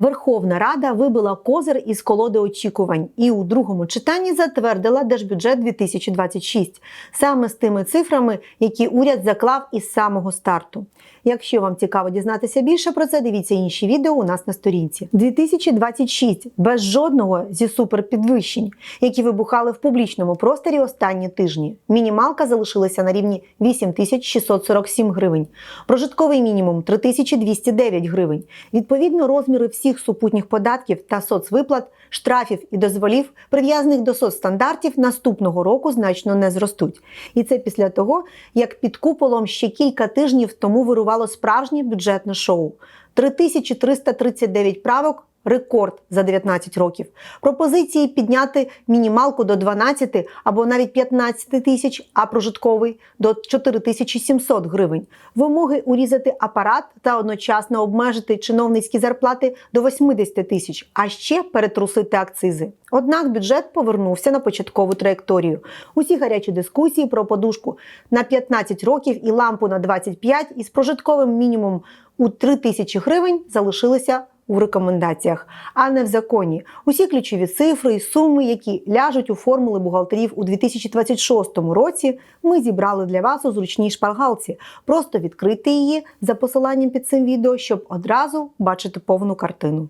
Верховна Рада вибила козир із колоди очікувань і у другому читанні затвердила держбюджет 2026 саме з тими цифрами, які уряд заклав із самого старту. Якщо вам цікаво дізнатися більше про це, дивіться інші відео у нас на сторінці. 2026 без жодного зі суперпідвищень, які вибухали в публічному просторі останні тижні. Мінімалка залишилася на рівні 8647 гривень, прожитковий мінімум 3209 гривень. Відповідно, розміри всіх супутніх податків та соцвиплат, штрафів і дозволів, прив'язаних до соцстандартів, наступного року значно не зростуть. І це після того, як під куполом ще кілька тижнів тому вирувало справжнє бюджетне шоу. 3339 правок. Рекорд за 19 років. Пропозиції підняти мінімалку до 12 або навіть 15 тисяч, а прожитковий до 4700 гривень. Вимоги урізати апарат та одночасно обмежити чиновницькі зарплати до 80 тисяч, а ще перетрусити акцизи. Однак бюджет повернувся на початкову траєкторію. Усі гарячі дискусії про подушку на 15 років і лампу на 25 із прожитковим мінімумом у 3 тисячі гривень залишилися у рекомендаціях, а не в законі. Усі ключові цифри і суми, які ляжуть у формули бухгалтерів у 2026 році, ми зібрали для вас у зручній шпаргалці. Просто відкрити її за посиланням під цим відео, щоб одразу бачити повну картину.